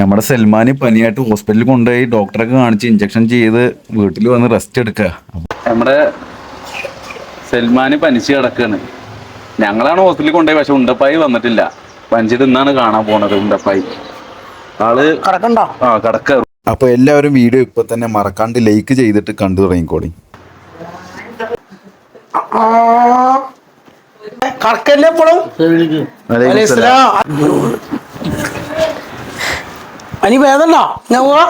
നമ്മുടെ സൽമാന് പനിയായിട്ട് ഹോസ്പിറ്റലിൽ കൊണ്ടുപോയി ഡോക്ടറൊക്കെ കാണിച്ച് ഇഞ്ചക്ഷൻ ചെയ്ത് വീട്ടിൽ വന്ന് റെസ്റ്റ് എടുക്കുക. നമ്മുടെ സൽമാന് പനിച്ച് കിടക്കാണ്. ഞങ്ങളാണ് ഹോസ്പിറ്റലിൽ കൊണ്ടുപോയി പക്ഷെ ഉണ്ടപ്പായി വന്നിട്ടില്ല. പനിച്ചിട്ട് ഇന്നാണ് കാണാൻ പോണത് ഉണ്ടപ്പായി. ആൾ കിടക്കണ്ടോ? ആ കിടക്ക. അപ്പൊ എല്ലാവരും വീഡിയോ ഇപ്പൊ തന്നെ മറക്കാണ്ട് ലൈക്ക് ചെയ്തിട്ട് കണ്ടു തുടങ്ങിക്കോളി. കടക്കല്ലേ ഇപ്പോഴും? അനി വേദണ്ട ഞാൻ പോവാ.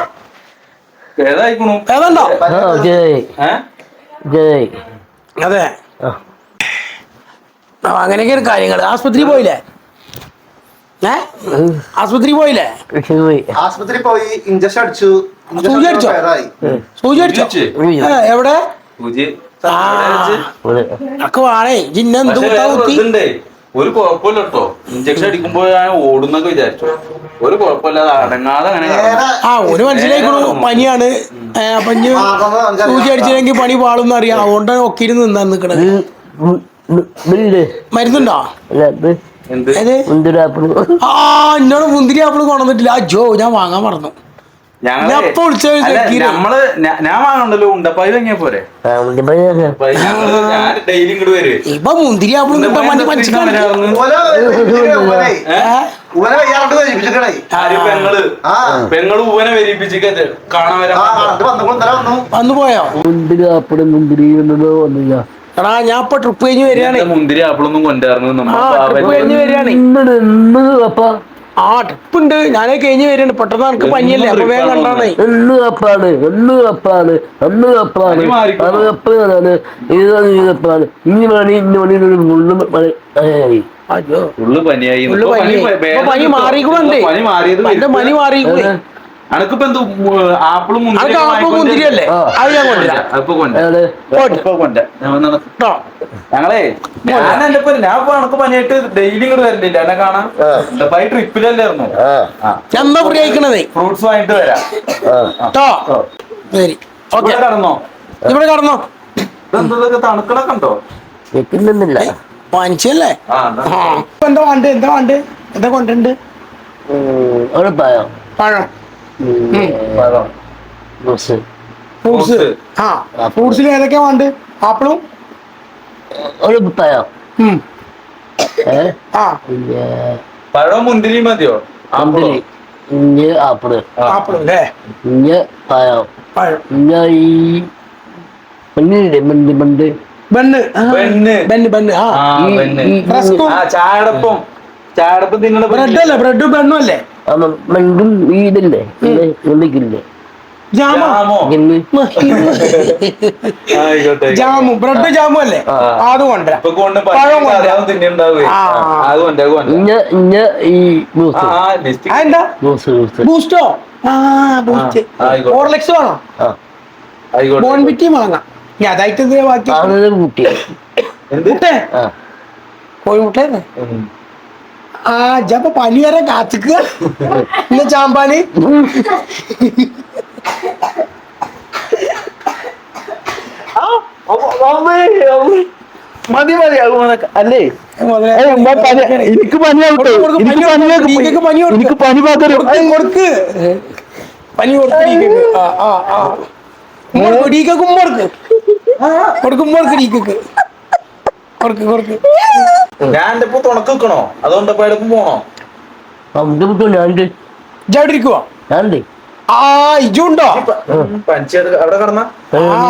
വേദണ്ടോ ജയ്. ജയ്. അതെ. അങ്ങനെയൊക്കെ ഒരു അങ്ങനെയൊക്കെയാണ് കാര്യങ്ങൾ ആസ്പത്രി പോയില്ലേ? ഏ? ആസ്പത്രി പോയില്ലേ? പോയി. ആസ്പത്രി പോയി ഇഞ്ചക്ഷൻ അടിച്ചു. സൂചി അടിച്ചോ? സൂചി അടിച്ചോ? എവിടെ? അക്ക് വാണേ. ജിന്ന എന്ത് കുത്താ. കുത്തി ഒരു കുഴപ്പമില്ല കേട്ടോ ഇഞ്ചക്ഷൻ അടിക്കുമ്പോ ഞാൻ ഓടുന്നൊക്കെ വിചാരിച്ചു. ഒരു കുഴപ്പമില്ലാതെ അടങ്ങാതെ അങ്ങനെ ആ ഒരു മനസ്സിലായിക്കോളൂ പനിയാണ്. അപ്പൊ സൂചി അടിച്ചില്ലെങ്കിൽ പണി പാളും അറിയാം. അതുകൊണ്ട് ഒക്കിരുന്ന് നിന്നാ നിക്കണത്. ബില്ല്. മരുന്നുണ്ടോ? ആ എന്നോട് മുന്തിരി ആപ്പിൾ കൊണ്ടുവന്നിട്ടില്ല. ആ ജോ ഞാൻ വാങ്ങാൻ മറന്നു. നമ്മൾ ഞാൻ വാങ്ങണ്ടല്ലോ ഉണ്ടപ്പായി വാങ്ങിയാ പോരെ? ഡെയിലി ഇങ്ങോട്ട് വരും. ഇപ്പൊ മുന്തിരി ആപ്പിളും ഉവനെ പെങ്ങൾ പെങ്ങൾ ഊവനെ വരിപ്പിച്ചിട്ട് കാണാൻ വന്നു മുന്തിരി മുന്തിരാപ്പിൾ മുന്തിരി വന്നില്ല. എടാ ഞാൻ ഇപ്പൊ ട്രിപ്പ് കഴിഞ്ഞ് വരികയാണ്. മുന്തിരി ആപ്പിളൊന്നും നമ്മ ആ. ട്രിപ്പ് ഉണ്ട് ഞാനേ കഴിഞ്ഞ് വരുന്നുണ്ട് പെട്ടെന്ന് എനിക്ക് പനിയല്ലേ. അപ്പൊ വേഗം കണ്ടാണേ എന്ന് കപ്പാണ്. എന്ന് കപ്പാണ്. അന്ന് കപ്പാണ്. അത് കപ്പാണ് ഇതാണ് ഈ കപ്പാണ്? ഇനി മണി ഇനി മണി മുള്ളു മണി ആയി അയ്യോ. ഫുള്ള് പനിയായി. ഫുള്ള് ഇപ്പൊ പനി ഇപ്പൊ പനി ഇപ്പൊ പനി മാറിയത് പനി മാറിക്കുണേ അനക്കിപ്പോ എന്ത് ആപ്പിളും മുന്തിരിയല്ലേ? അത് ഞാൻ കൊണ്ടുവരാം. ഞങ്ങളേ ഞാൻ എന്റെ ഇപ്പൊ ഞാൻ അനക്ക് പനിയായിട്ട് ഡെയിലി ഇങ്ങോട്ട് വരണ്ടില്ല എന്നെ കാണാൻ ഇപ്പൊ ട്രിപ്പിലല്ലായിരുന്നു. എന്നാ ഫ്രീ ഫ്രൂട്ട്സ് വാങ്ങിട്ട് വരാം. ശരി. ഓക്കെ. കടന്നോ? ഇവിടെ കടന്നോ. ഇതെന്തൊക്കെ തണുക്കണൊക്കെ ഉണ്ടോ? വെക്കുന്നില്ല പനിച്ചല്ലേ. എന്താ? വേണ്ട എന്താ വേണ്ട എന്താ കൊണ്ടുണ്ട് പഴം. പഴം. Fruits Fruits. ആ ഫ്രൂട്ട്സിൽ ഏതൊക്കെയാ വേണ്ട ആപ്പിളും ഒരു പഴം ആ പിന്നെ മുന്തിരി മതിയോ മുന്തിരി ഇഞ്ഞ് ആപ്പിൾ ആപ്പിൾ അല്ലേ ഇഞ്ഞ് പഴം പഴം ഇഞ്ഞ ഈ മണ്ണില്ലേ മണ്ട് മണ്ട് ബണ്ണ് ആ. ബണ്ണ്. ബണ്ണ് ബണ്ണ് ആ ആ ഈ- പിന്നെ ഈ- റസ്കും ആ ചായടപ്പം ചായടപ്പം ബ്രെഡ് അല്ലേ ബ്രെഡും ബണ്ണും അല്ലേ വീടില്ലേ? ജാമ? ബ്രെഡ് ജാമും അല്ലേ ആ. അത് കൊണ്ടുവരാം. ബൂസ്റ്റോ. ബൂസ്റ്റ്. ഓർലെക്സ് വേണോ? ബോൺവിറ്റി വാങ്ങാം. ഞാൻ അതായിട്ട് ബാക്കി. കോഴിമുട്ടേ. ആ ജപ്പ പനി വരെ കാത്തിക്കുക ഇന്ന ചാമ്പാനി. മതി മതി. അല്ലേ? എനിക്ക് പനിയാവട്ടെ എനിക്ക് പനി. എനിക്ക് പനി പകരും കൊടുക്ക്, പനി കൊടുക്ക് ആ കൊടുക്ക് ഞാൻ എന്റെ ഇപ്പൊ തുണക്ക് വെക്കണോ? അതുകൊണ്ട് ഇപ്പൊ എടക്കും പോണോ? അമ്പത് വിട്ടു ഞാനുണ്ട്. ഇജവിടെ ഇരിക്കുവോ? ഞാനുണ്ട്. ആ ഇജുണ്ടോ പനിച്ചത് അവിടെ കിടന്ന? ആ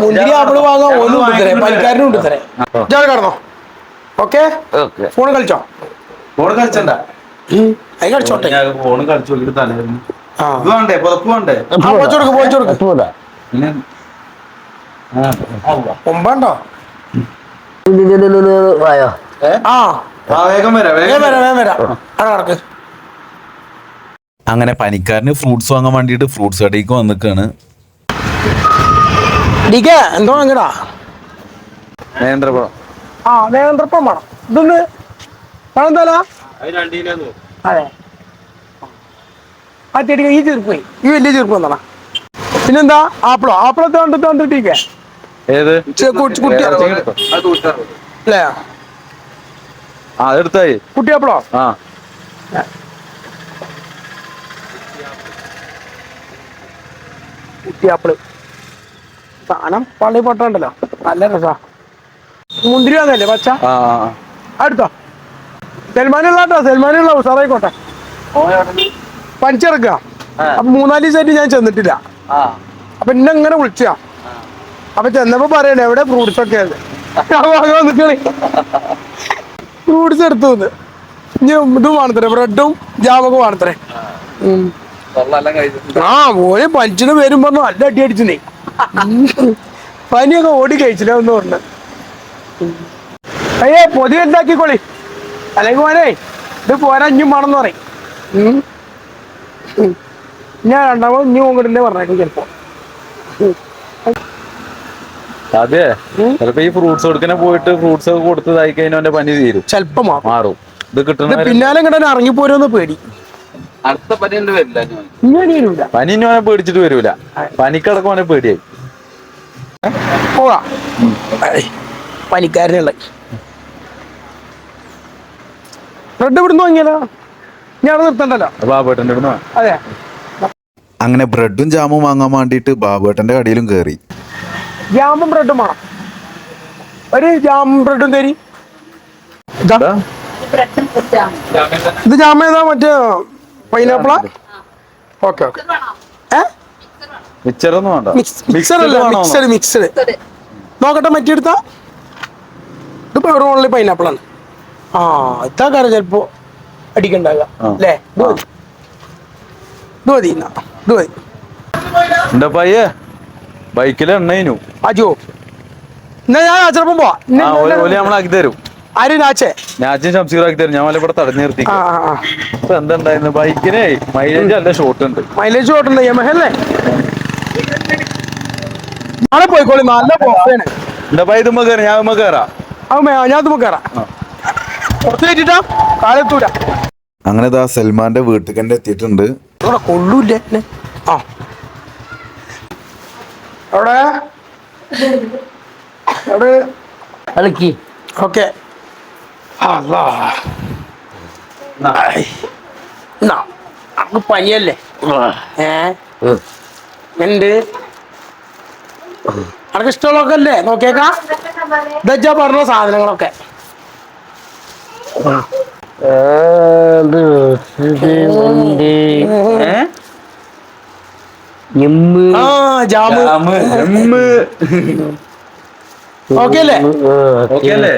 മുന്തിരി ആപ്പിൾ വാങ്ങാൻ ഒന്നും ഉണ്ട് തരേ പനിക്കാരനും ഉണ്ട് തരേ ഇജവിടെ കിടന്നോ? ഓക്കെ? ഓക്കെ. ഫോൺ കളിച്ചോ? ഫോൺ കളിച്ചണ്ട? അത് കളിച്ചോട്ടെ. ഞാൻ ഫോൺ കളിച്ചു നോക്കിട്ട് തലയിരുന്നു ആ. ഇത് വേണ്ടേ? പുതപ്പ് വേണ്ടേ? ആ, പോയിച്ച് കൊടുക്ക് പോയിച്ച് കൊടുക്ക് ആ, ഔവ്വ. ഒമ്പണ്ടോ? ആ. വേഗം വരാം വേഗം വേഗം വരാം വേഗം വരാം. അവിടെ നടക്ക് അങ്ങനെ പനിക്കാരന് ഫ്രൂട്ട്സ് വാങ്ങാൻ വേണ്ടിയിട്ട് ഫ്രൂട്ട്സ് കടയിലേക്ക് വന്നിക്കാണ്. എന്തോ വാങ്ങടാ നേന്ത്രപ്പഴം. ആ നേന്ത്രപ്പം വേണം. ഇതൊന്ന് പണം തല അതെ ആ ചെടിക്ക് ഈ ചെറുപ്പ് പോയി. ഈ വലിയ ചെറുപ്പ് വന്നടാ പിന്നെന്താ? ആപ്പിളോ? ആപ്പിളത്തെ കണ്ടിട്ട് കണ്ടിട്ടേ ഏത്? കുട്ടി അല്ലേ? ആ അതെടുത്തായി കുട്ടി ആ. കുട്ടിയാപ്പിൾ. സാധനം പള്ളി പൊട്ടണ്ടല്ലോ. നല്ല രസാ. മുന്തിരി വന്നല്ലേ പച്ച? ആ അടുത്തോ? സൽമാനുള്ള കേട്ടോ സൽമാനുള്ള ഉസാറായിക്കോട്ടെ പനിച്ചിറക്കുക അപ്പൊ മൂന്നാൽ ദിവസമായിട്ട് ഞാൻ ചെന്നിട്ടില്ല. ആ. അപ്പൊ എന്നെ ഇങ്ങനെ വിളിച്ചാ? അപ്പൊ ചെന്നപ്പോ പറയണേ എവിടെ ഫ്രൂട്ട്സ് ഒക്കെ? ഫ്രൂട്ട്സ് എടുത്തു ഇതും വേണത്രേ ബ്രെഡും ജാമൊക്കെ വേണത്രേ. ആ മോനെ പനിച്ചിന് പേരും പറഞ്ഞു നല്ല അടി അടിച്ചിനെ. പനിയൊക്കെ ഓടി കഴിച്ചില്ല എന്ന് പറഞ്ഞു. അയ്യേ പൊതി എന്താക്കിക്കോളി. അല്ലെങ്കിൽ മോനെ ഇത് പോരാ ഇഞ്ഞും വേണമെന്ന് പറയും. ഉം. ഉം. ഞാൻ രണ്ടാമത് ഇഞ്ഞും കൊണ്ടില്ലേ പറഞ്ഞേക്കും ചിലപ്പോ. അതെ. ചിലപ്പോ ഈ ഫ്രൂട്ട്സ് കൊടുക്കണ പോയിട്ട് ഫ്രൂട്ട്സ് ഒക്കെ കൊടുത്തതായി കഴിഞ്ഞാൽ അവന്റെ പനി തീരും. ചെലപ്പോ മാറും. ഇത് കിട്ടുന്ന പിന്നാലെ ഇറങ്ങി ഇറങ്ങിപ്പോരുമെന്ന് പേടി. അടുത്ത പനി വരില്ല പനി ഇനി അവനെ പേടിച്ചിട്ട് വരൂല. പനിക്കടക്കം അവനെ പേടിയായി. പോവാ. പനിക്കാരനുള്ള ബ്രെഡ് ഇവിടുന്ന് വാങ്ങിയാലോ ഞാൻ അവിടെ നിർത്തണ്ടല്ലോ? ബാബേട്ടന്റെ അടുത്ത് വാ. അതെ. അങ്ങനെ ബ്രെഡും ജാമും വാങ്ങാൻ വേണ്ടിയിട്ട് ബാബേട്ടന്റെ കടയിലും കയറി ജാമും ബ്രെഡും വേണം. ഒരു ജാമും ബ്രെഡും തരി. ഇതാ. ജാമ ഏതാ? മറ്റേ പൈനാപ്പിളാ ഓക്കെ ഓക്കെ. ഏ? ഒന്നും വേണ്ട. മിക്സ് മിക്സർ അല്ല വേണോ? മിക്സഡ് മിക്സഡ് നോക്കട്ടെ മറ്റേ എടുത്താ. ഇതിപ്പോ എവിടെ ഓൺലി പൈനാപ്പിൾ ആണ്. ആ ഇതാ കാര്യം ചിലപ്പോ അടിക്കണ്ടാകുക. അല്ലേ? ഇത് മതി. ഇത് മതി എന്റെ പയ്യെ? ബൈക്കിൽ എണ്ണയിനു. അജോ എന്നാ ഞാൻ ചിലപ്പോ പോവാ. നമ്മളാക്കി തരും. ആര് ശംസീറാക്കി തരും. ഞാൻ ഇവിടെ തടഞ്ഞു നിർത്തി ഇപ്പൊ എന്തുണ്ടായിരുന്നു? ബൈക്കിനെ മൈലേജ് നല്ല ഷോർട്ട് ഉണ്ട്. മൈലേജ് ഓട്ടുണ്ട് യമഹല്ലേ നാളെ പോയിക്കോളി നല്ല പോയാണ് എന്റെ പൈ ഇതുമ്പോ കയറി ഞാൻ കയറാം കയറാം പുറത്ത് കയറ്റിട്ടാ അങ്ങനെ ദാ സൽമാന്റെ വീട്ടിൽ തന്നെ എത്തിയിട്ടുണ്ട്. ഇവിടെ കൊള്ളൂല്ല. ആ. അലക്കി ഓക്കെ. നമുക്ക് പനിയല്ലേ? ഏ? എന്ത്? അനക്ക് ഇഷ്ടമുള്ളതൊക്കെ അല്ലേ? നോക്കിയേക്കാം. ഇതാ പറഞ്ഞ സാധനങ്ങളൊക്കെ. ഏ. ഓക്കെ അല്ലേ? ഓക്കേ അല്ലേ?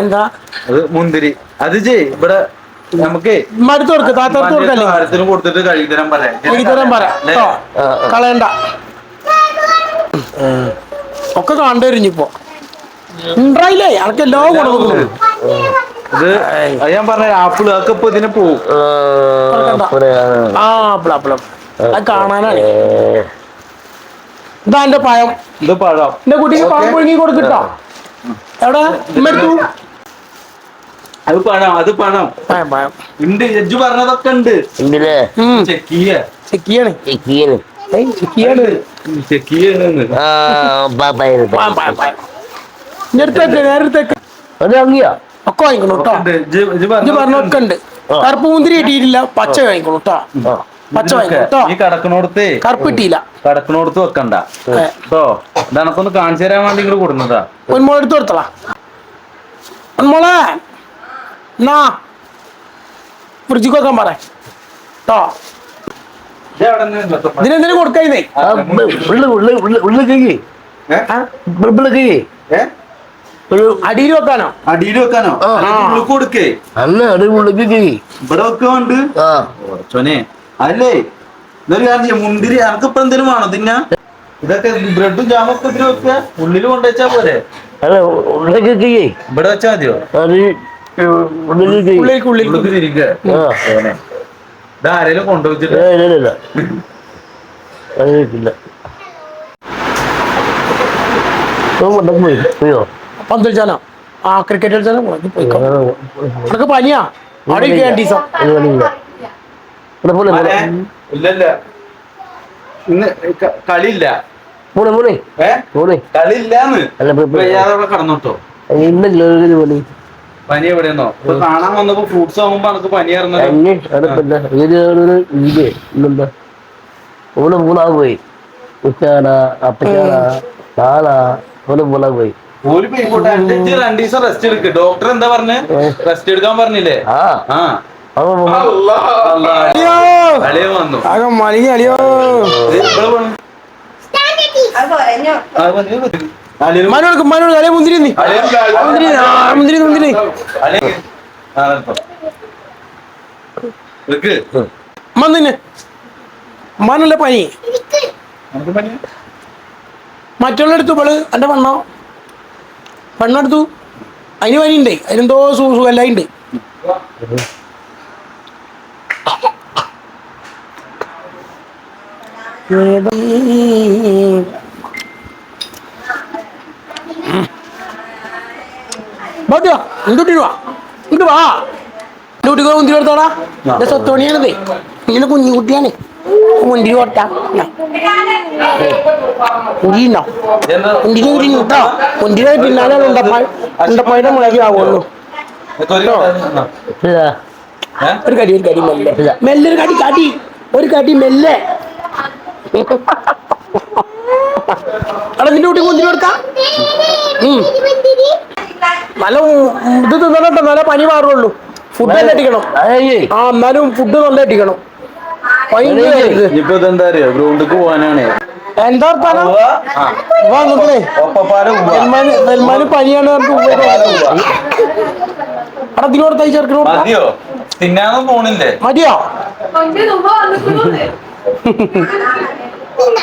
എന്താ? അത് മുന്തിരി. അത് ചെയ് ഇവിടെ നമുക്ക് മടുത്ത് കൊടുക്ക് താത്തടുത്ത് കൊടുക്കല്ലേ? കാര്യത്തിന് കൊടുത്തിട്ട് കഴുകി തരാൻ പറയാം എഴുതരം പറ അല്ലേ? കളയണ്ട. ഒക്കെ കണ്ടുവരിഞ്ഞിപ്പോ ഉണ്ടായില്ലേ? അനക്ക് എല്ലാം കൊടുക്കുന്നു. ഇത് ഞാൻ പറഞ്ഞ ആപ്പിൾ അതൊക്കെ ഇപ്പൊ ഇതിന് പോവും. ആ ആപ്പിൾ അപ്പള അത് കാണാനാണ്. ഇതാ എന്റെ പഴം. ഇത് പഴം. എന്റെ കുട്ടിക്ക് പഴം പുഴുങ്ങി കൊടുക്കട്ടോ. എവിടെ? ഉമ്മെടുത്തു അത് പഴം അത് പഴം. പഴം പഴം. ഉണ്ട് ജഡ്ജ് പറഞ്ഞതൊക്കെ ഉണ്ട് എന്തിനാ ഉം. ചെക്കിയാണ്. ചെക്കിയാണ്. ചെക്കിയാണ്. ഏയ് ചെക്ക് ചെയ്യാണ് ചെക്ക് ചെയ്യണെന്ന് ആ ഇനി അടുത്തേക്ക് നേരത്തേക്ക് അത് വാങ്ങിയോ? ഒക്കെ വാങ്ങിക്കണം കേട്ടോ പറഞ്ഞൊക്കെ. ഉണ്ട്. കറുപ്പ് മുന്തിരി കിട്ടിയിട്ടില്ല പച്ച വാങ്ങിക്കണം കേട്ടോ പച്ച വാങ്ങിക്കണം ഈ കടക്കണോടത്ത് കറുപ്പ് കിട്ടിയില്ല കടക്കണോടത്ത് വെക്കണ്ട. കേട്ടോ ഇതണക്കൊന്ന് കാണിച്ചു തരാൻ വേണ്ടി ഇങ്ങോട്ട് കൊടുക്കുന്നതാ ഒരു മോളെ എടുത്ത് കൊടുത്തളാ. മോളെ എന്നാ? ഫ്രിഡ്ജിക്ക് വെക്കാൻ പറ. കേട്ടോ ഇതിനെന്തിനും കൊടുക്കുന്നേ ഉള്ളു ഉള്ളു ഉള്ളു ഉള്ളു കേ ഉള്ള കഴിയേ ഒരു അടിയിൽ വെക്കാനോ? അടിയിൽ കൊടുക്കേ. ഇവിടെ വെക്കുന്നുണ്ട്. ആ. ഓർച്ചോനെ അല്ലേ? ഇതൊരു കാര്യം ചെയ്യ്, മുന്തിരി അനക്ക് ഇപ്പൊ എന്തെങ്കിലും വേണോ തിന്നാ ഇതൊക്കെ ബ്രെഡും ജാമും ഒക്കെ ഇതിൽ വെക്കുക ഉള്ളിൽ കൊണ്ടുവച്ചാ പോരെ. അല്ല ഇവിടെ വെച്ചാ മതിയോ? ഉള്ളിലേക്ക് ഉള്ളിൽ ഉള്ളിൽ തിരിക്കുക ആ ഇത് ആരെങ്കിലും കൊണ്ടുവച്ചിട്ട്? ഏ, ഇല്ല ഇല്ല അത് പോയി പോയോ? പന്ത് കളിച്ചാനോ ആ ക്രിക്കറ്റ് കളിച്ചാനോ പോയി പോയിക്കോ. നിനക്ക് പനിയാ? അവിടെ മോനെ, ഇല്ലല്ല. ഇന്ന് കളിയില്ല. കളിയില്ലാന്ന്. കടന്നോട്ടോ. ഇന്നല്ലോ പനി എവിടെയെന്നോ? ഇപ്പൊ കാണാൻ വന്നപ്പോ ഫ്രൂട്ട്സ് എനിക്ക് പനി ഇറങ്ങുന്നത് ഓൾ പോയി. ഉച്ചാട അപ്പച്ചാട നാള ഓൾ മൂന്നാ പോയി. ഒരു ഇജ്ജ് രണ്ടു ദിവസം റെസ്റ്റ് എടുക്ക്. ഡോക്ടർ എന്താ പറഞ്ഞ? റെസ്റ്റ് എടുക്കാൻ പറഞ്ഞില്ലേ? മനോൾക്ക് മനോൾക്ക് അളിയ. മുന്തിരി. മന്നിന് മനല്ല പനി ഇവൾ എന്റെ പെണ്ണോ? പെണ്ണെടുത്തു. അതിന് പനിയുണ്ട് അതിനെന്തോ സു- സുഖല്ലായിണ്ട് ബാട്ടിയോ എന്തുട്ടി വാ? ഇങ്ങോട്ട് വാ? കുട്ടികൾ മുന്തിരി കൊടുത്തോടാ എന്റെ സ്വത്തോണിയാണിത് ഇങ്ങനെ കുഞ്ഞു കുട്ടിയാണ്. മുന്തിരി കൊടുത്താ മുന്തിരിന്നോ ഇതെന്താ? മുന്തിരി കുരിഞ്ഞു കേട്ടോ മുന്തിരി പിന്നാലെ ഉണ്ടപ്പായ ഉണ്ടപ്പായുടെ മുളകി ആവുള്ളൂ നിക്ക് ഒരു കടി ഒരു കടി മെല്ലെ മെല്ലെ ഒരു കടി കടി ഒരു കടി മെല്ലെ അടങ്ങിന്റെ കുട്ടി മുന്തിരി കൊടുക്കാം. നല്ല ഇത് തിന്നണം നല്ല പനി മാറുള്ളൂ. ഫുഡ് നല്ല അടിക്കണം. ആ എന്നാലും ഫുഡ് നല്ല അടിക്കണം. ഇനിയിപ്പോ ഇതെന്താ അറിയോ ഗ്രൗണ്ടിക്ക് പോവാനാണ് എന്താ വർത്താനം? നിക്കണേ. സൽമാന് പനിയാണ് പറഞ്ഞു. ചേർക്കണോ മതിയോ? പോണില്ലേ? മതിയോ?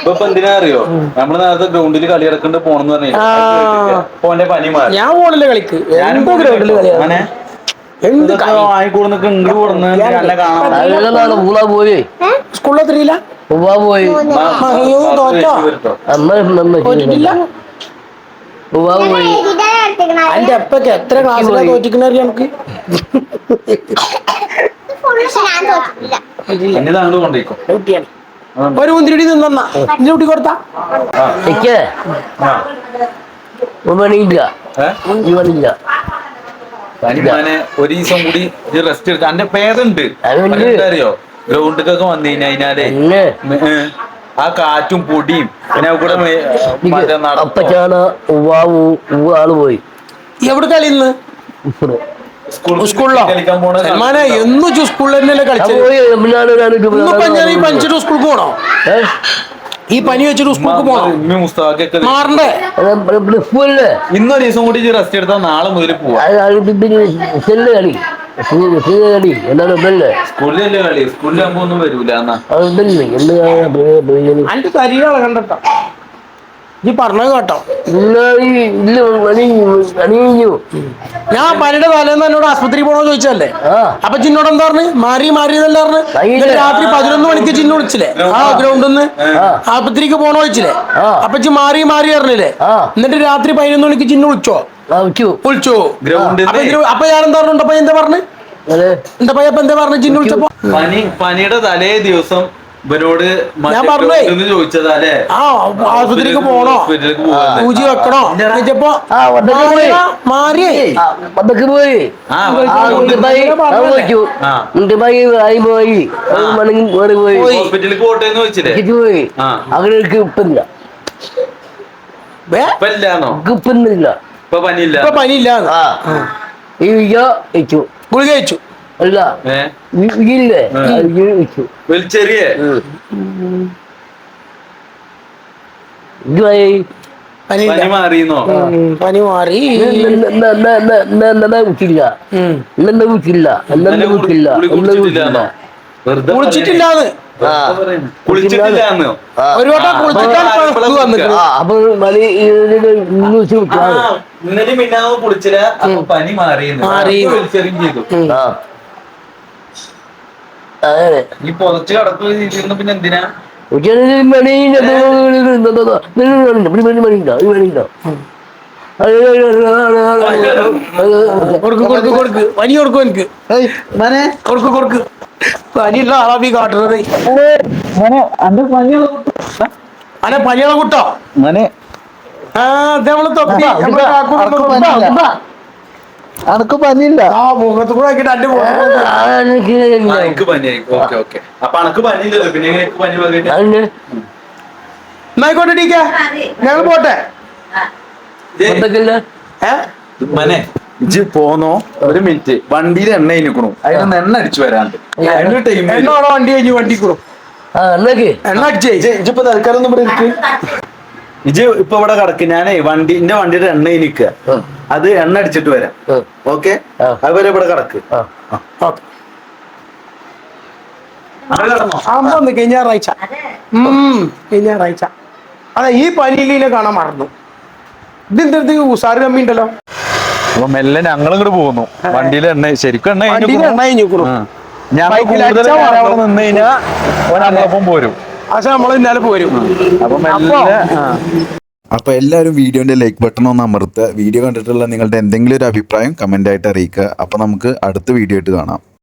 ഇപ്പൊ എന്തിനാ അറിയോ നമ്മൾ നേരത്തെ ഗ്രൗണ്ടിൽ കളി ഇറക്കണ്ട് പോണെന്ന് പറഞ്ഞില്ല? ആ. പോന്റെ പനി മാറി. ഞാൻ പോണില്ല കളിക്ക്. കളിയാണ് അങ്ങനെ? എന്ത് പോയി സ്കൂളിൽ എത്തിയില്ല പോയി പോയി അപ്പൊക്കെ എത്ര ക്ലാസ്സിലാ തോറ്റിക്കണ അറിയാം നമുക്ക് എന്നെ താങ്കൾ കൊണ്ടേക്കോ കുട്ടിയാണ് ഒരു മുന്തിരി നിന്നാ നിന്റെ കുട്ടി കൊടുത്താ എനിക്ക് പനിമാനെ ഒരു ദിവസം കൂടി റെസ്റ്റ് എടുക്ക എന്റെ പേരുണ്ട് അറിയോ ഗ്രൗണ്ടിക്കൊക്കെ വന്നു കഴിഞ്ഞാലേ ആ കാറ്റും പൊടിയും. പിന്നെ കൂടെ ആൾ പോയി. എവിടെ കളി ഇന്ന്? സ്കൂളിൽ സ്കൂളിലോ? സൽമാനെ എന്നും സ്കൂളിൽ തന്നെയല്ലേ കളിച്ചത്? പോണോ? ഈ പനി വെച്ചിട്ട് സ്കൂൾക്ക് മാറണ്ടേ? ഇന്നൊരു ദിവസം കൂടി റെസ്റ്റ് എടുത്താൽ നാളെ മുതൽ പോവാ. സ്കൂളിലല്ലേ കളി? സ്കൂളിലാകുമ്പോ ഒന്നും വരൂല എന്നാ. കണ്ടട്ടോ ഈ പറഞ്ഞു കേട്ടോ ഞാൻ പനിയുടെ തലേന്ന് എന്നോട് ആസ്പത്രി പോണോ ചോദിച്ചല്ലേ അപ്പൊ ചിന്നോട് എന്താ പറഞ്ഞു? മാറി മാറി എന്നല്ല പറഞ്ഞു? രാത്രി പതിനൊന്ന് മണിക്ക് ചിന്നു വിളിച്ചില്ലേ? ആ. ഗ്രൗണ്ടിൽ നിന്ന്. ആസ്പത്രിക്ക് പോണോ ചോദിച്ചില്ലേ? അപ്പൊ ചി മാറി മാറി പറഞ്ഞില്ലേ? എന്നിട്ട് രാത്രി പതിനൊന്ന് മണിക്ക് ചിന്നു വിളിച്ചോ? വിളിച്ചോ? ഗ്രൗണ്ടിൽ അപ്പൊ ഞാൻ എന്താ പറഞ്ഞു? എന്താ പറഞ്ഞു? എന്താ പയ്യപ്പ എന്താ പറഞ്ഞു? ചിന്നു വിളിച്ചപ്പോ? പനി പനിയുടെ തലേ ദിവസം ഇവരോട് മറ്റേ ഞാൻ പറഞ്ഞേ. ചോദിച്ചതാ അല്ലേ ആ ആശുപത്രിക്ക് പോണോ. സൂചി വെക്കണോ. ചോദിച്ചപ്പോ മാറിയേ പോയി. ആയി പോയി. മണങ്ങി പോയി. പോട്ടെ എന്ന് പോയി. അങ്ങനെ ഇപ്പില്ല ബേ, ഇപ്പൊ ഇല്ലാന്നോ ഇപ്പിന്നില്ല ഇപ്പൊ പനിയില്ല. ഇപ്പൊ പനിയില്ല. ഗുളിക കഴിച്ചു. അല്ല ഇല്ലേ വെച്ചു വലിച്ചെറിയേ പനി മാറിയെന്നോ പനി മാറി ഉം. എന്നെ വിട്ടില്ല എന്നെ എന്നെ കുളിച്ചിട്ടില്ലാന്നോ ഒരു വട്ടം കുളിച്ചിട്ടാണ് ഇപ്പൊ ഇത് വന്നിട്ട് ആ ഈ പൊതച്ച് കിടക്കുകയും പിന്നെ എന്തിനാ പനി കൊടുക്കും എനിക്ക് കൊടുക്ക് കൊടുക്ക് പനിയുള്ള കാട്ടുന്നത് കുട്ടോ മനെ ആ നമ്മൾ തൊപ്പി നമ്മളെ. അനക്ക് പനിയില്ല? ആ മുഖത്ത് കൂടെ ആക്കിട്ട് അന്റെ മുഖത്ത് ആ, എനിക്ക് ഇല്ല. എനിക്ക് പനിയായിരിക്കും ഓക്കെ ഓക്കെ. അപ്പൊ അനക്ക് പനിയില്ലല്ലോ. പിന്നെ എങ്ങനെ എനിക്ക് പനി പകരുക അതിന് എന്നായിക്കോട്ടെ ടീക്ക ഞങ്ങൾ പോട്ടെ. ഏ? ഇജ്ജ് പോന്നോ? ഒരു മിനിറ്റ്. വണ്ടിയിൽ എണ്ണ ഇനിക്കണു അതിന് എണ്ണ അടിച്ചു വരാണ്ട്. ടൈം എണ്ണ അവിടെ വണ്ടി കഴിഞ്ഞു? വണ്ടി കൂടും. ആ എന്നൊക്കെ എണ്ണ അടിച്ചേ ഇപ്പൊ തൽക്കാലം ഒന്നും ഇവിടെ ഇരിക്ക്. ഇജ്ജ് ഇപ്പൊ ഇവിടെ കിടക്ക്. ഞാനേ വണ്ടി എന്റെ വണ്ടിയുടെ എണ്ണ എനിക്ക് അത് എണ്ണ അടിച്ചിട്ട് വരാം. ഓക്കെ. അതുവരെ ഇവിടെ കിടക്ക്. ആ. ഓക്കെ അവിടെ കിടന്നോ? ആകുമ്പോ കഴിഞ്ഞ ഞായറാഴ്ച ഉം കഴിഞ്ഞ ഞായറാഴ്ച അതെ ഈ പനിയിലെ കാണാൻ മറന്നു. ഇതെന്തെടുത്ത് ഉസാറ് കമ്മി ഉണ്ടല്ലോ? അപ്പൊ മെല്ലെ ഞങ്ങൾ ഇങ്ങോട്ട് പോകുന്നു വണ്ടിയിൽ എണ്ണ ശരിക്കും എണ്ണ എണ്ണ കഴിഞ്ഞു ഞാൻ ബൈക്കിൽ കൂടുതൽ. നിന്ന് കഴിഞ്ഞാൽ ഓൻ പോരും. പക്ഷെ നമ്മൾ ഇന്നാലെ പോരും. അപ്പൊ അപ്പോൾ എല്ലാവരും വീഡിയോന്റെ ലൈക്ക് ബട്ടൺ ഒന്ന് അമർത്തുക. വീഡിയോ കണ്ടിട്ടുള്ള നിങ്ങളുടെ എന്തെങ്കിലും ഒരു അഭിപ്രായം കമന്റ് ആയിട്ട് അറിയിക്കുക. അപ്പൊ നമുക്ക് അടുത്ത വീഡിയോ ആയിട്ട് കാണാം.